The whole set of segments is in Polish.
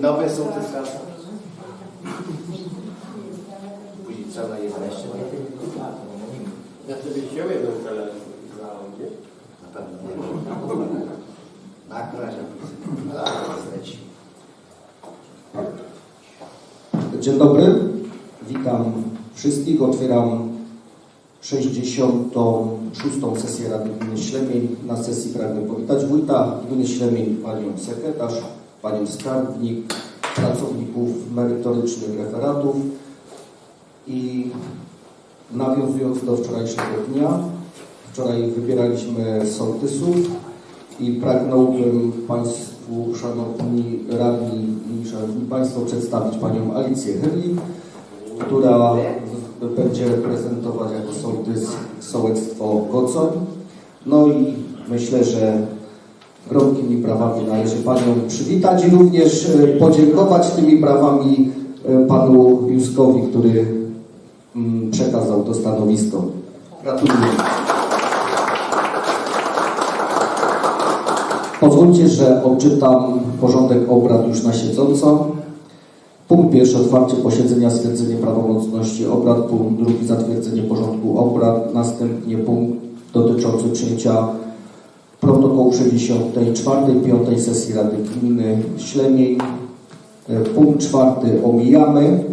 Nowe są te straszne. Później cała jest jeszcze. Ja sobie siebie dostrzelałem gdzie? Na pewno nie. Proszę. Leci. Dzień dobry, witam wszystkich. Otwieram 66. sesję Rady Gminy Ślemień. Na sesji pragnę powitać wójta gminy Ślemień, panią sekretarz, panią skarbnik, pracowników merytorycznych referatów i nawiązując do wczorajszego dnia, wczoraj wybieraliśmy sołtysów i pragnąłbym Państwu, Szanowni Radni i Szanowni Państwo, przedstawić Panią Alicję Herli, która będzie reprezentować jako sołtys sołectwo Gocoń. No i myślę, że gromkimi brawami należy Panią przywitać i również e, podziękować tymi brawami e, Panu Juskowi, który mm, przekazał to stanowisko. Gratuluję. Pozwólcie, że odczytam porządek obrad już na siedząco. Punkt pierwszy otwarcie posiedzenia, stwierdzenie prawomocności obrad. Punkt drugi zatwierdzenie porządku obrad. Następnie punkt dotyczący przyjęcia protokołu 64. 5 sesji Rady Gminy Ślemień. E, Punkt czwarty omijamy.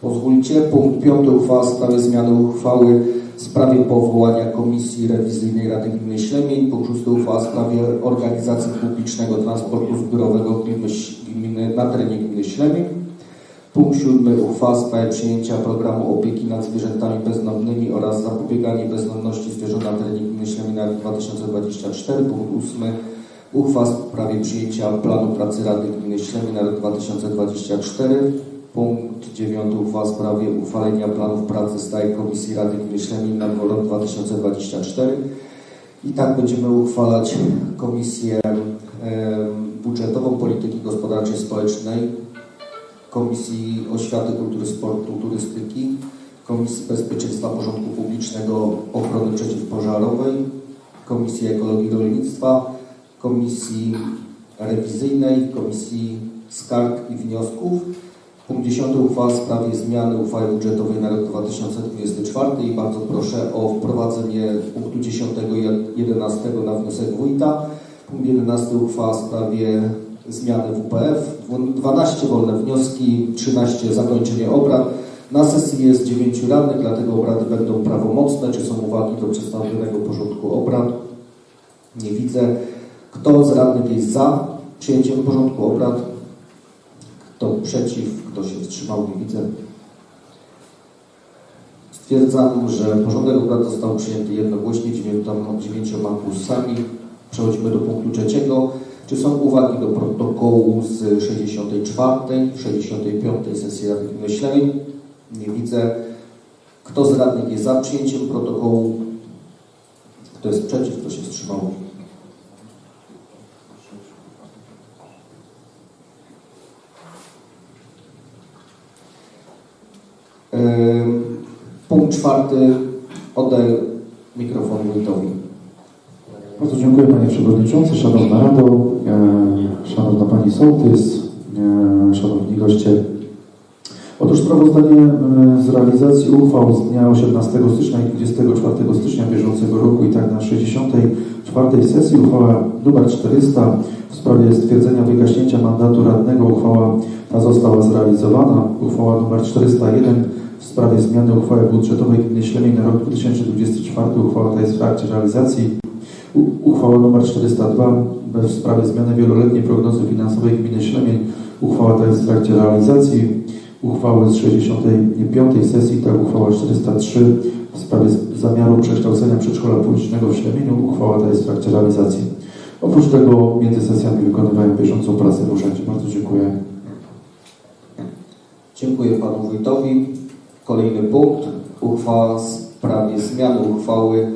Pozwólcie. Punkt piąty uchwała w sprawie zmiany uchwały w sprawie powołania Komisji Rewizyjnej Rady Gminy Ślemień. Punkt szósty uchwała w sprawie organizacji publicznego transportu zbiorowego gminy, na terenie gminy Ślemień. Punkt siódmy uchwała w sprawie przyjęcia programu opieki nad zwierzętami bezdomnymi oraz zapobieganie bezdomności zwierząt na terenie gminy Ślemień na rok 2024. Punkt ósmy uchwała w sprawie przyjęcia planu pracy Rady Gminy Ślemień na rok 2024. Punkt 9 uchwała w sprawie uchwalenia planów pracy Stałej Komisji Rady Gminy Ślemień na rok 2024. I tak będziemy uchwalać Komisję Budżetową, Polityki Gospodarczej Społecznej, Komisji Oświaty, Kultury, Sportu, Turystyki, Komisji Bezpieczeństwa Porządku Publicznego, Ochrony Przeciwpożarowej, Komisji Ekologii i Rolnictwa, Komisji Rewizyjnej, Komisji Skarg i Wniosków. Punkt 10 uchwała w sprawie zmiany uchwały budżetowej na rok 2024 i bardzo proszę o wprowadzenie punktu 10 i 11 na wniosek wójta. Punkt 11 uchwała w sprawie zmiany WPF. 12 wolne wnioski, 13 zakończenie obrad. Na sesji jest 9 radnych, dlatego obrady będą prawomocne. Czy są uwagi do przedstawionego porządku obrad? Nie widzę. Kto z radnych jest za przyjęciem porządku obrad? Kto przeciw? Kto się wstrzymał? Nie widzę. Stwierdzam, że porządek obrad został przyjęty jednogłośnie dziewięcioma, głosami. Przechodzimy do punktu trzeciego. Czy są uwagi do protokołu z 64, 65 sesji Rady Gminy? Nie widzę. Kto z radnych jest za przyjęciem protokołu? Kto jest przeciw? Kto się wstrzymał? Ym, Punkt czwarty. Oddaję mikrofon wójtowi. Bardzo dziękuję Panie Przewodniczący, Szanowna Rado, e, Szanowna Pani Sołtys, e, Szanowni Goście. Otóż sprawozdanie e, z realizacji uchwał z dnia 18 stycznia i 24 stycznia bieżącego roku i tak na 64 sesji uchwała numer 400 w sprawie stwierdzenia wygaśnięcia mandatu radnego. Uchwała ta została zrealizowana. Uchwała numer 401 w sprawie zmiany uchwały budżetowej Gminy Ślemień na rok 2024. Uchwała ta jest w trakcie realizacji. Uchwała nr 402 w sprawie zmiany wieloletniej prognozy finansowej Gminy Ślemień. Uchwała ta jest w trakcie realizacji. Uchwały z 65. sesji, tak uchwała 403 w sprawie zamiaru przekształcenia przedszkola publicznego w Ślemieniu. Uchwała ta jest w trakcie realizacji. Oprócz tego między sesjami wykonywałem bieżącą pracę w urzędzie. Bardzo dziękuję. Dziękuję Panu Wójtowi. Kolejny punkt. Uchwała w sprawie zmiany uchwały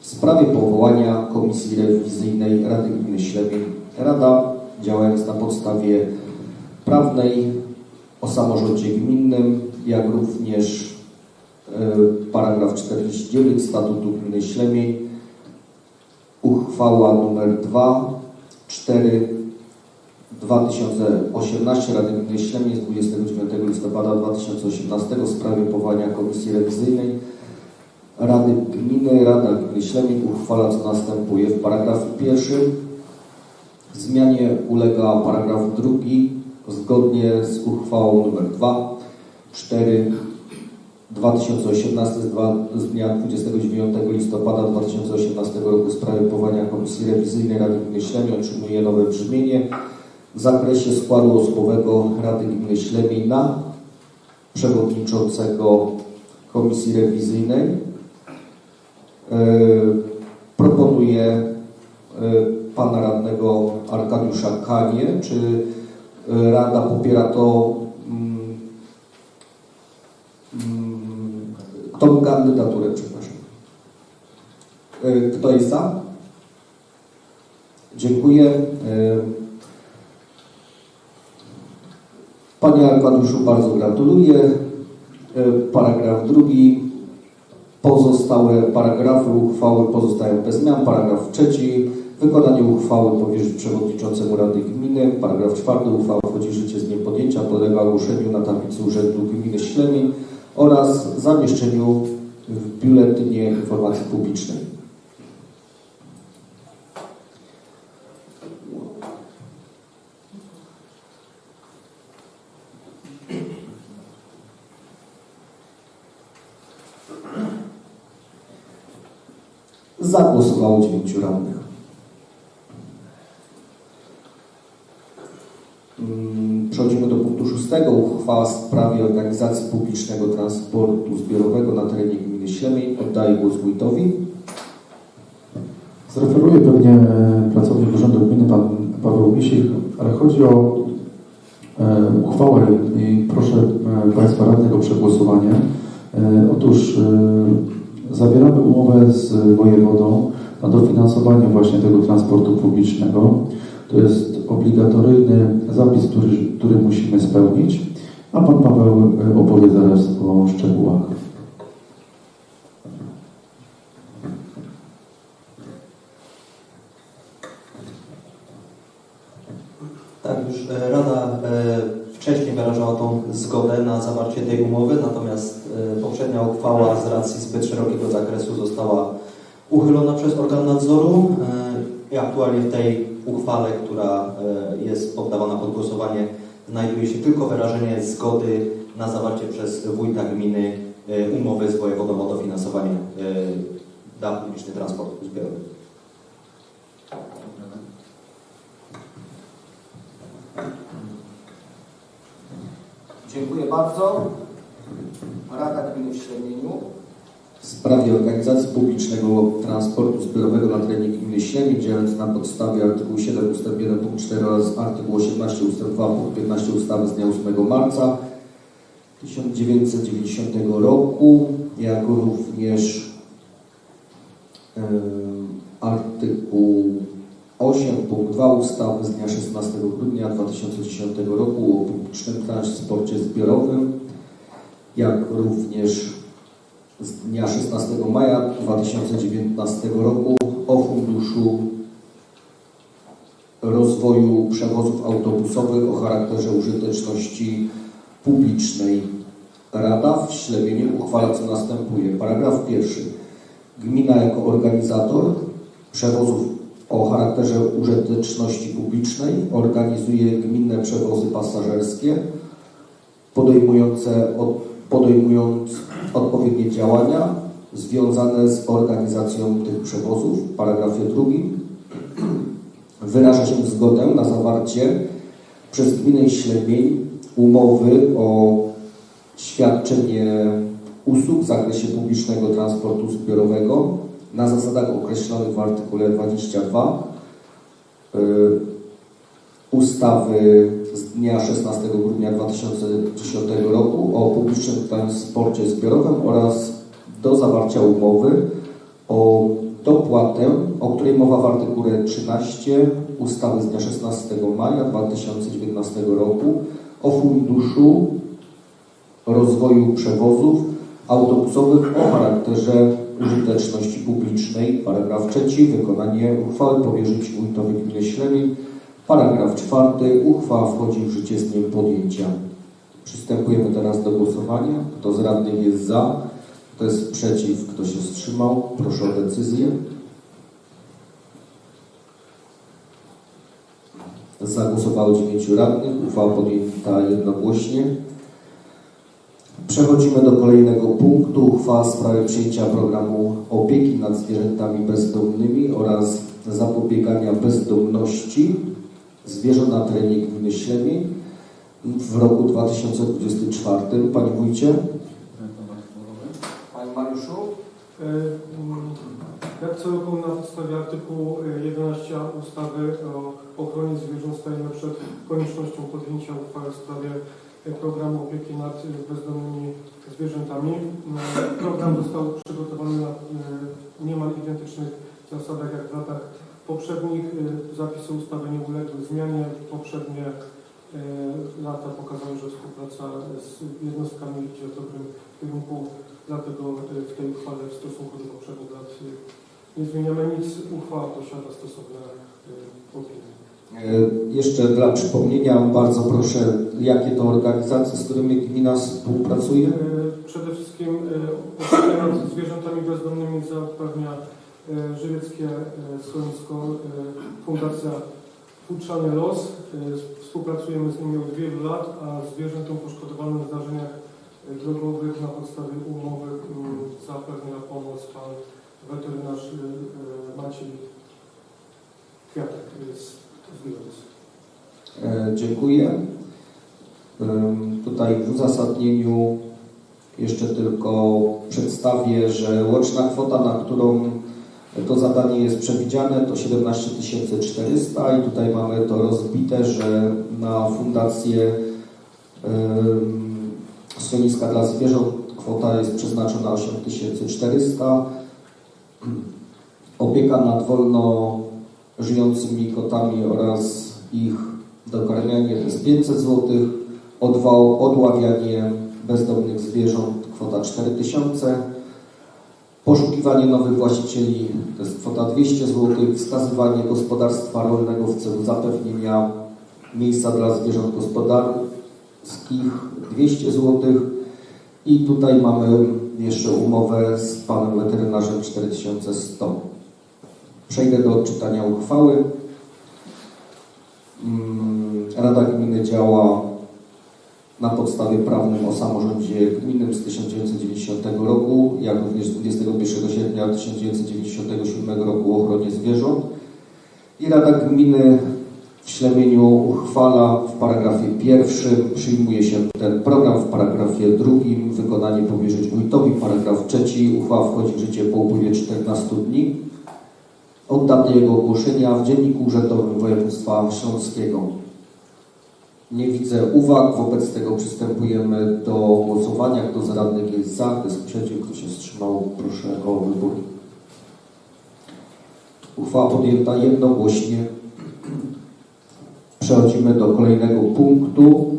w sprawie powołania Komisji Rewizyjnej Rady Gminy Ślemień. Rada, działając na podstawie prawnej o samorządzie gminnym, jak również e, paragraf 49 Statutu Gminy Ślemień, uchwała numer 2, 4, 2018 Rady Gminy Ślemień z 29 listopada 2018 w sprawie powołania Komisji Rewizyjnej Rady Gminy. Rada Gminy Ślemień uchwala co następuje. W paragrafie pierwszym zmianie ulega paragraf drugi zgodnie z uchwałą nr 2 4 2018 z z dnia 29 listopada 2018 roku w sprawie powołania Komisji Rewizyjnej Rady Gminy Ślemień otrzymuje nowe brzmienie w zakresie składu osobowego Rady Gminy Ślemień na przewodniczącego Komisji Rewizyjnej. Proponuję yy, pana radnego Arkadiusza Kanie. Czy yy, Rada popiera to mm, mm, tą kandydaturę, przepraszam. Yy, Kto jest za? Dziękuję. Panie Arkadiuszu, bardzo gratuluję. Paragraf drugi. Pozostałe paragrafy uchwały pozostają bez zmian. Paragraf trzeci. Wykonanie uchwały powierzyć przewodniczącemu Rady Gminy. Paragraf czwarty. Uchwała wchodzi w życie z dniem podjęcia. Podlega ogłoszeniu na tablicy Urzędu Gminy Ślemień oraz zamieszczeniu w Biuletynie Informacji Publicznej. Zagłosowało dziewięciu radnych. Mm, Przechodzimy do punktu szóstego. Uchwała w sprawie organizacji publicznego transportu zbiorowego na terenie gminy Ślemień. Oddaję głos wójtowi. Zreferuje pewnie e, pracownik Urzędu Gminy, pan Paweł Misik, ale chodzi o e, uchwałę i proszę e, Państwa radnych o przegłosowanie. Otóż zawieramy umowę z wojewodą na dofinansowanie właśnie tego transportu publicznego. To jest obligatoryjny zapis, który, który musimy spełnić, a Pan Paweł e, opowie zaraz o szczegółach. Tak, już e, Rada e, wcześniej wyrażała tą zgodę na zawarcie tej umowy, natomiast poprzednia uchwała z racji zbyt szerokiego zakresu została uchylona przez organ nadzoru e, i aktualnie w tej uchwale, która e, jest poddawana pod głosowanie, znajduje się tylko wyrażenie zgody na zawarcie przez wójta gminy e, umowy z wojewodą o dofinansowanie dla publiczny transportu zbiorowego. Dziękuję bardzo. Rada Gminy w Ślemieniu w sprawie organizacji publicznego transportu zbiorowego na terenie gminy Ślemień, działając na podstawie artykułu 7 ust. 1 punkt 4 oraz artykułu 18 ust. 2 punkt 15 ustawy z dnia 8 marca 1990 roku, jak również e, artykuł 8 punkt 2 ustawy z dnia 16 grudnia 2010 roku o publicznym transporcie zbiorowym, jak również z dnia 16 maja 2019 roku o Funduszu Rozwoju Przewozów Autobusowych o charakterze użyteczności publicznej. Rada w Ślebieniu uchwala co następuje. Paragraf pierwszy. Gmina jako organizator przewozów o charakterze użyteczności publicznej organizuje gminne przewozy pasażerskie podejmujące od, podejmując odpowiednie działania związane z organizacją tych przewozów. W paragrafie drugim wyraża się zgodę na zawarcie przez gminę Ślebień umowy o świadczenie usług w zakresie publicznego transportu zbiorowego na zasadach określonych w artykule 22 y, ustawy z dnia 16 grudnia 2010 roku o publicznym transporcie zbiorowym oraz do zawarcia umowy o dopłatę, o której mowa w artykule 13 ustawy z dnia 16 maja 2019 roku o Funduszu Rozwoju Przewozów Autobusowych o charakterze użyteczności publicznej. Paragraf trzeci. Wykonanie uchwały powierzyć wójtowi gminy Ślemień Paragraf czwarty. Uchwała wchodzi w życie z dniem podjęcia. Przystępujemy teraz do głosowania. Kto z radnych jest za? Kto jest przeciw? Kto się wstrzymał? Proszę o decyzję. Zagłosowało 9 radnych. Uchwała podjęta jednogłośnie. Przechodzimy do kolejnego punktu. Uchwała w sprawie przyjęcia programu opieki nad zwierzętami bezdomnymi oraz zapobiegania bezdomności zwierząt na terenie gminy Ślemień w roku 2024. Panie Wójcie. Panie Mariuszu. E, Jak co roku na podstawie artykułu e, 11 ustawy o ochronie zwierząt stajemy przed koniecznością podjęcia uchwały w sprawie e, programu opieki nad e, bezdomnymi zwierzętami. Mm, Program został przygotowany na e, niemal identycznych zasadach jak w latach poprzednich. E, Zapisy ustawy nie uległy zmianie. Poprzednie e, lata pokazały, że współpraca z jednostkami idzie w dobrym kierunku. Dlatego e, w tej uchwale w stosunku do poprzednich lat nie zmieniamy nic. Uchwała posiada stosowne opinie. E, Jeszcze dla przypomnienia bardzo proszę, jakie to organizacje, z którymi gmina współpracuje? E, Przede wszystkim e, opieka nad zwierzętami bezdomnymi zapewnia żywieckie e, schronisko e, Fundacja Futrzany Los. E, Współpracujemy z nimi od wielu lat, a zwierzętom poszkodowanym w zdarzeniach e, drogowych na podstawie umowy m, zapewnia pomoc pan weterynarz e, e, Maciej Kwiatek z. E, Dziękuję. Tutaj w uzasadnieniu jeszcze tylko przedstawię, że łączna kwota, na którą to zadanie jest przewidziane, to 17 400 i tutaj mamy to rozbite, że na fundację ym, schroniska dla zwierząt kwota jest przeznaczona 8400. Opieka nad wolno żyjącymi kotami oraz ich dokarmianie to jest 500 zł, odwa- odławianie bezdomnych zwierząt kwota 4000, poszukiwanie nowych właścicieli to jest kwota 200 zł, wskazywanie gospodarstwa rolnego w celu zapewnienia miejsca dla zwierząt gospodarskich 200 zł i tutaj mamy jeszcze umowę z panem weterynarzem 4100. Przejdę do odczytania uchwały. Mm, Rada Gminy działa na podstawie prawnym o samorządzie gminnym z 1990 roku, jak również z 21 sierpnia 1997 roku o ochronie zwierząt. I Rada Gminy w Ślemieniu uchwala w paragrafie pierwszym, przyjmuje się ten program, w paragrafie drugim wykonanie powierzyć wójtowi, paragraf trzeci, uchwała wchodzi w życie po upływie 14 dni od daty jego ogłoszenia w Dzienniku Urzędowym Województwa Śląskiego. Nie widzę uwag, wobec tego przystępujemy do głosowania. Kto z radnych jest za, kto jest przeciw, kto się wstrzymał, proszę o wybór. Uchwała podjęta jednogłośnie. Przechodzimy do kolejnego punktu.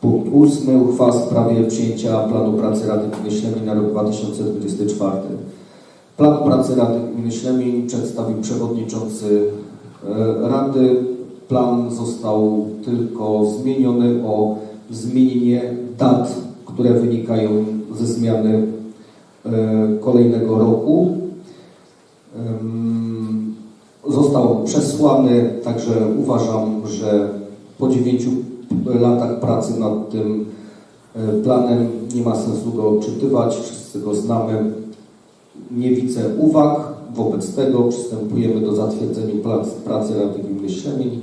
Punkt ósmy. Uchwała w sprawie przyjęcia planu pracy Rady Gminy Ślemień na rok 2024. Plan pracy Rady Gminy Ślemień przedstawił przewodniczący e, Rady. Plan został tylko zmieniony o zmienienie dat, które wynikają ze zmiany e, kolejnego roku. Został przesłany, także uważam, że po dziewięciu latach pracy nad tym e, planem nie ma sensu go odczytywać, wszyscy go znamy. Nie widzę uwag. Wobec tego przystępujemy do zatwierdzenia prac, pracy Rady Gminy Ślemień.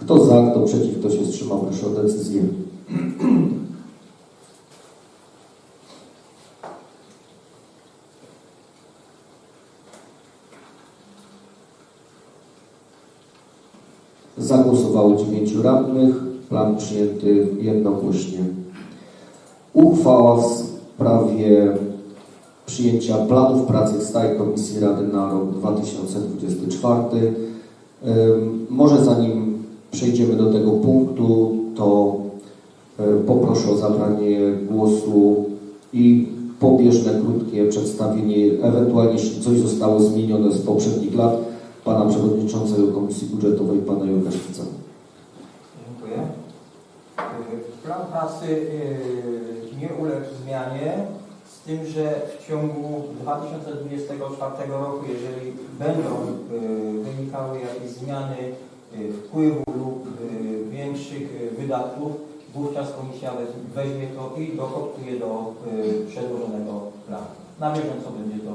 Kto za, kto przeciw, kto się wstrzymał, proszę o decyzję. Zagłosowało dziewięciu radnych. Plan przyjęty jednogłośnie. Uchwała w sprawie przyjęcia planów pracy Stałej Komisji Rady na rok 2024. Ym, Może zanim przejdziemy do tego punktu, to y, poproszę o zabranie głosu i pobieżne, krótkie przedstawienie, ewentualnie jeśli coś zostało zmienione z poprzednich lat, pana przewodniczącego Komisji Budżetowej, pana Jurka. Dziękuję. Y, Plan pracy y, nie uległ zmianie, z tym, że w ciągu 2024 roku, jeżeli będą wynikały jakieś zmiany y, wpływu lub y, większych y, wydatków, wówczas komisja weźmie to i dokoktuje do przedłożonego planu. Na bieżąco będzie to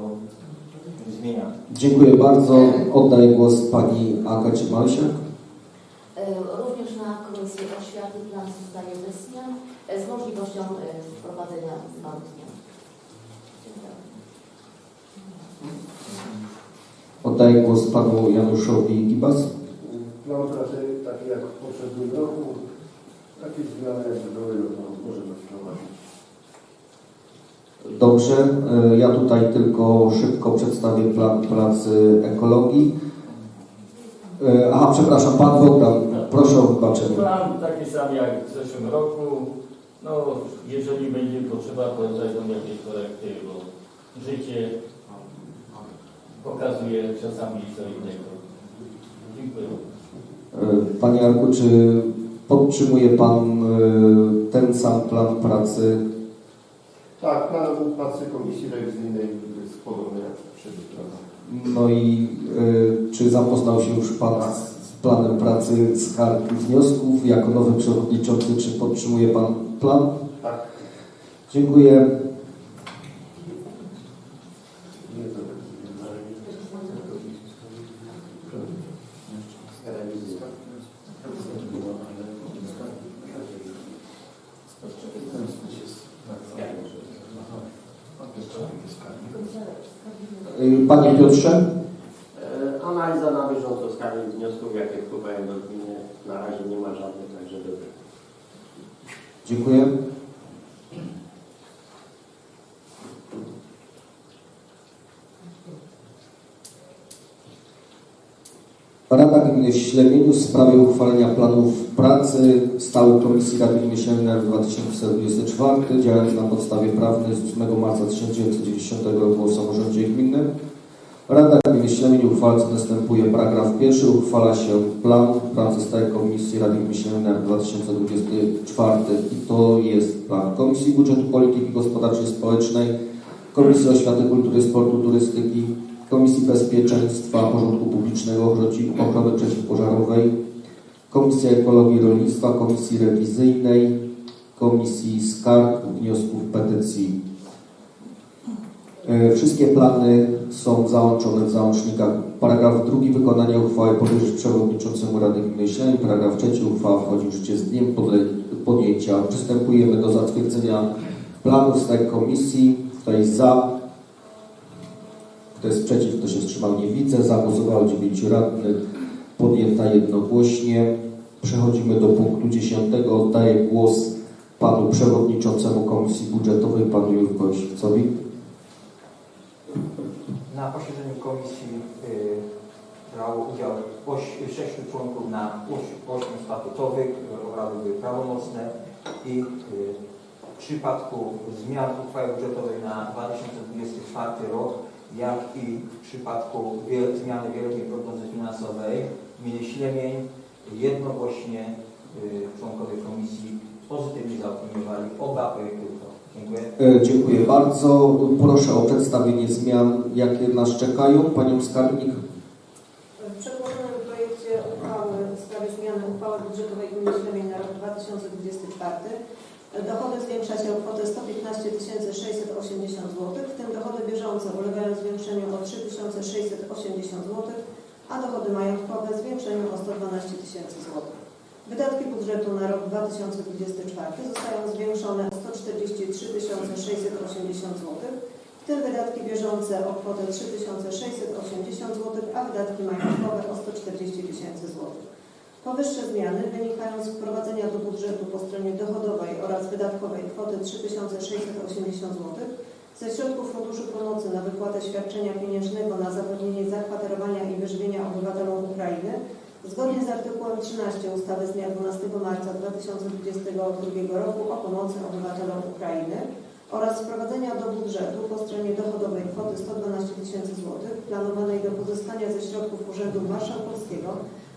zmieniane. Dziękuję bardzo. Oddaję głos pani Aga Ciemalsiak. E, Również na Komisji Oświaty plan zostaje bez zmian e, z możliwością e, wprowadzenia zmian. Dziękuję. Oddaję głos panu Januszowi Gibas. Plan pracy taki jak w poprzednim roku, takie zmiany jak były, no, możemy wprowadzić. Dobrze, e, ja tutaj tylko szybko przedstawię plan pracy ekologii. E, Aha, przepraszam, pan Bogdan, proszę o wybaczenie. Plan taki sam jak w zeszłym roku. No, jeżeli będzie potrzeba, to zajdą jakieś korekty, bo życie pokazuje czasami co innego. Dziękuję. E, Panie Arku, czy podtrzymuje pan e, ten sam plan pracy? Tak, plan pracy Komisji Rewizyjnej jest podobny jak latach. No i e, czy zapoznał się już pan z planem pracy z kartki wniosków jako nowy przewodniczący? Czy podtrzymuje pan plan? Tak. Dziękuję. Panie Piotrze? E, Analiza na bieżąco skali wniosków, jakie wpływają do gminy, na razie nie ma żadnych, także dobrze. Dziękuję. Rada Gminy w w sprawie uchwalenia planów pracy Stałej Komisji Rady rok 2024 działając na podstawie prawnej z 8 marca 1990 roku o samorządzie gminnym. Rada Gminy Ślemień uchwala co następuje. Paragraf pierwszy. Uchwala się plan pracy Stałej Komisji Rady Gminy Ślemień na rok 2024 i to jest plan Komisji Budżetu Polityki Gospodarczej i Społecznej, Komisji Oświaty, Kultury, Sportu, Turystyki, Komisji Bezpieczeństwa, Porządku Publicznego, Ochrony Przeciwpożarowej, Komisji Ekologii i Rolnictwa, Komisji Rewizyjnej, Komisji Skarg, Wniosków, Petycji. E, Wszystkie plany są załączone w załącznikach. Paragraf drugi. Wykonanie uchwały powierzyć przewodniczącemu Rady Gminy Ślemień. Paragraf trzeci. Uchwała wchodzi w życie z dniem podjęcia. Przystępujemy do zatwierdzenia planów z tej komisji. Kto jest za? Kto jest przeciw? Kto się wstrzymał? Nie widzę. Zagłosowało 9 radnych. Podjęta jednogłośnie. Przechodzimy do punktu 10. Oddaję głos panu przewodniczącemu Komisji Budżetowej, panu Jurkowi Świcowi. Na posiedzeniu komisji y, brało udział sześciu członków na oś, ośmiu statutowych, obrady były prawomocne i y, w przypadku zmian uchwały budżetowej na 2024 rok, jak i w przypadku wiel, zmiany wieloletniej prognozy finansowej gminy Ślemień jednogłośnie y, członkowie komisji pozytywnie zaopiniowali oba projekty uchwał. Dziękuję. E, Dziękuję bardzo. Proszę o przedstawienie zmian, jakie nas czekają. Panią Skarbnik. W przedłożonym projekcie uchwały w sprawie zmiany uchwały budżetowej Gminy Ślemień na rok 2024 dochody zwiększa się o kwotę 115 680 zł, w tym dochody bieżące ulegają zwiększeniu o 3680 zł, a dochody majątkowe zwiększeniu o 112 tysięcy zł. Wydatki budżetu na rok 2024 zostają zwiększone o 143 680 zł, w tym wydatki bieżące o kwotę 3680 zł, a wydatki majątkowe o 140 tysięcy złotych. Powyższe zmiany wynikają z wprowadzenia do budżetu po stronie dochodowej oraz wydatkowej kwoty 3680 zł ze środków Funduszu Pomocy na wypłatę świadczenia pieniężnego na zapewnienie zakwaterowania i wyżywienia obywatelom Ukrainy zgodnie z artykułem 13 ustawy z dnia 12 marca 2022 roku o pomocy obywatelom Ukrainy oraz wprowadzenia do budżetu po stronie dochodowej kwoty 112 tysięcy złotych planowanej do pozyskania ze środków Urzędu Marszałkowskiego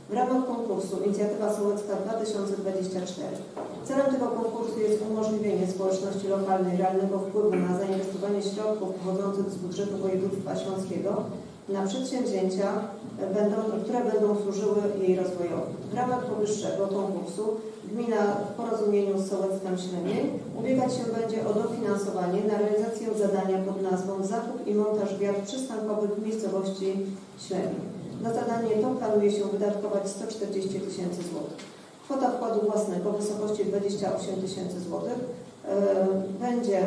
w ramach konkursu Inicjatywa Sołecka 2024. Celem tego konkursu jest umożliwienie społeczności lokalnej realnego wpływu na zainwestowanie środków pochodzących z budżetu województwa śląskiego na przedsięwzięcia, będą, które będą służyły jej rozwojowi. W ramach powyższego konkursu gmina w porozumieniu z Sołectwem Ślemień ubiegać się będzie o dofinansowanie na realizację zadania pod nazwą Zakup i montaż wiat przystankowych w miejscowości Ślemień. Na zadanie to planuje się wydatkować 140 tysięcy złotych. Kwota wkładu własnego w wysokości 28 tysięcy złotych e, będzie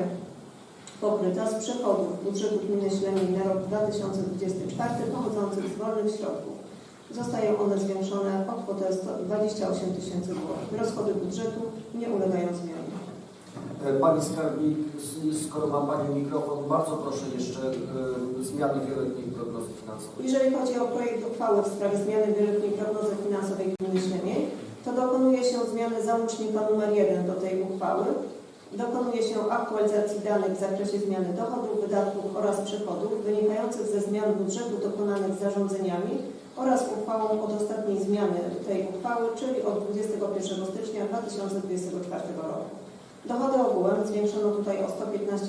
pokryta z przychodów budżetu gminy Ślemień na rok 2024 pochodzących z wolnych środków. Zostają one zwiększone o kwotę 128 tysięcy złotych. Rozchody budżetu nie ulegają zmianie. E, Pani Skarbnik, skoro ma Pani mikrofon, bardzo proszę jeszcze e, zmiany wieloletniej prognozy finansowej. Jeżeli chodzi o projekt uchwały w sprawie zmiany wieloletniej prognozy finansowej gminy Ślemień, to dokonuje się zmiany załącznika numer 1 do tej uchwały. Dokonuje się aktualizacji danych w zakresie zmiany dochodów, wydatków oraz przychodów wynikających ze zmian budżetu dokonanych zarządzeniami oraz uchwałą od ostatniej zmiany tej uchwały, czyli od 21 stycznia 2024 roku. Dochody ogółem zwiększono tutaj o 115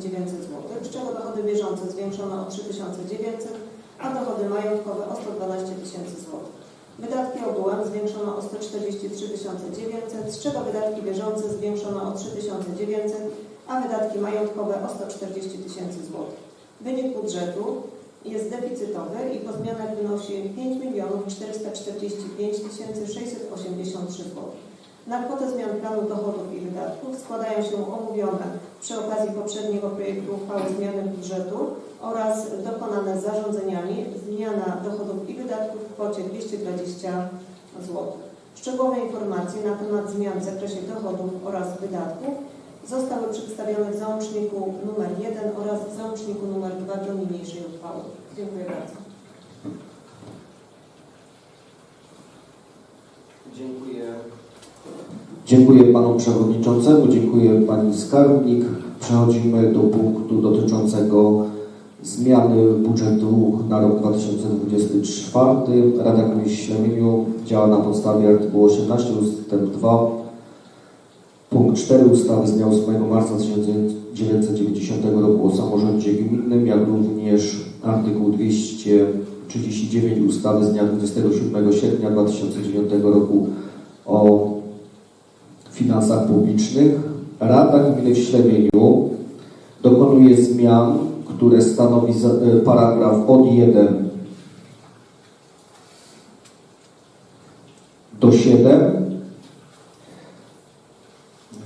900 zł, z czego dochody bieżące zwiększono o 3 900 a dochody majątkowe o 112 tysięcy złotych. Wydatki ogółem zwiększono o 143 900, z czego wydatki bieżące zwiększono o 3 900, a wydatki majątkowe o 140 tysięcy złotych. Wynik budżetu jest deficytowy i po zmianach wynosi 5 445 683 zł. Na kwotę zmian planu dochodów i wydatków składają się omówione przy okazji poprzedniego projektu uchwały zmiany budżetu oraz dokonane zarządzeniami zmiana dochodów i wydatków w kwocie 220 zł. Szczegółowe informacje na temat zmian w zakresie dochodów oraz wydatków zostały przedstawione w załączniku numer 1 oraz w załączniku numer 2 do niniejszej uchwały. Dziękuję bardzo. Dziękuję. Dziękuję Panu Przewodniczącemu, dziękuję Pani Skarbnik. Przechodzimy do punktu dotyczącego zmiany budżetu na rok 2024. Rada w Ślemieniu działa na podstawie artykułu 18 ust. 2 punkt 4 ustawy z dnia 8 marca 1990 roku o samorządzie gminnym, jak również artykuł 239 ustawy z dnia 27 sierpnia 2009 roku o finansach publicznych. Rada Gminy w Ślemieniu dokonuje zmian, które stanowi e, paragraf od 1 do 7.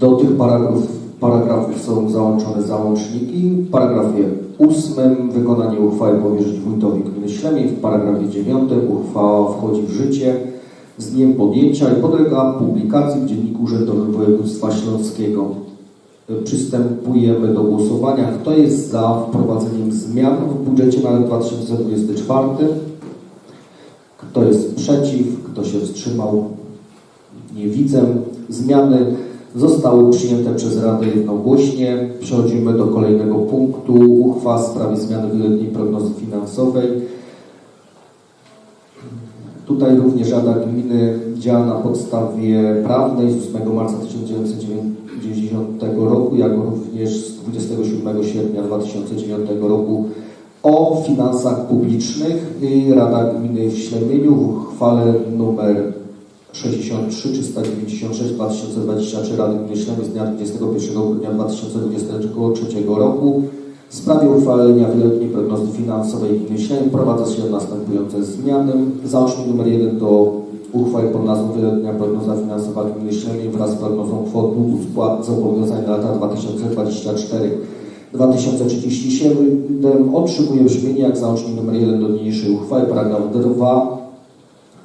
Do tych paragrafów, paragrafów są załączone załączniki. W paragrafie 8 wykonanie uchwały powierzyć wójtowi gminy Ślemień. W paragrafie 9 uchwała wchodzi w życie z dniem podjęcia i podlega publikacji w Dzienniku Urzędowym Województwa Śląskiego. Przystępujemy do głosowania. Kto jest za wprowadzeniem zmian w budżecie na rok 2024? Kto jest przeciw? Kto się wstrzymał? Nie widzę. Zmiany zostały przyjęte przez Radę jednogłośnie. Przechodzimy do kolejnego punktu. Uchwała w sprawie zmiany wieloletniej prognozy finansowej. Tutaj również Rada Gminy działa na podstawie prawnej z 8 marca 1990 roku, jak również z 27 sierpnia 2009 roku o finansach publicznych. Rada Gminy w Ślemieniu w uchwale numer 63 396 2023 Rady Gminy Ślemień z dnia 21 grudnia 2023 roku w sprawie uchwalenia wieloletniej prognozy finansowej gminy Ślemień wprowadza się następujące zmiany. Załącznik nr 1 do uchwały pod nazwą Wieloletnia prognoza finansowa gminy Ślemień wraz z prognozą kwot długu spłat zobowiązań na lata 2024-2037 otrzymuje brzmienie jak załącznik nr 1 do niniejszej uchwały, paragraf 2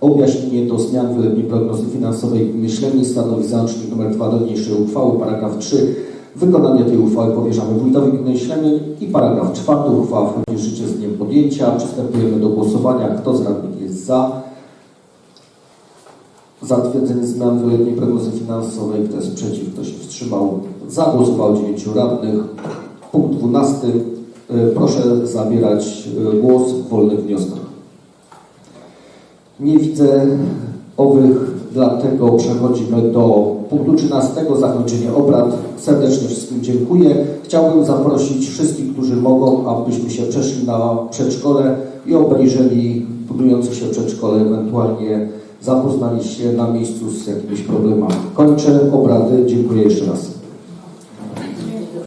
Objaśnienie do zmian wieloletniej prognozy finansowej gminy Ślemień stanowi załącznik nr 2 do niniejszej uchwały, paragraf 3 Wykonanie tej uchwały powierzamy wójtowi gminy i paragraf 4 uchwała wchodzi w życie z dniem podjęcia. Przystępujemy do głosowania. Kto z radnych jest za zatwierdzenie zmian wieloletniej prognozy finansowej. Kto jest przeciw, kto się wstrzymał? Za głosowało 9 radnych. Punkt 12. E, Proszę zabierać e, głos w wolnych wnioskach. Nie widzę owych, dlatego przechodzimy do punktu 13. Zakończenie obrad. Serdecznie wszystkim dziękuję. Chciałbym zaprosić wszystkich, którzy mogą, abyśmy się przeszli na przedszkole i obejrzeli budujące się przedszkole, ewentualnie zapoznali się na miejscu z jakimiś problemami. Kończę obrady. Dziękuję jeszcze raz.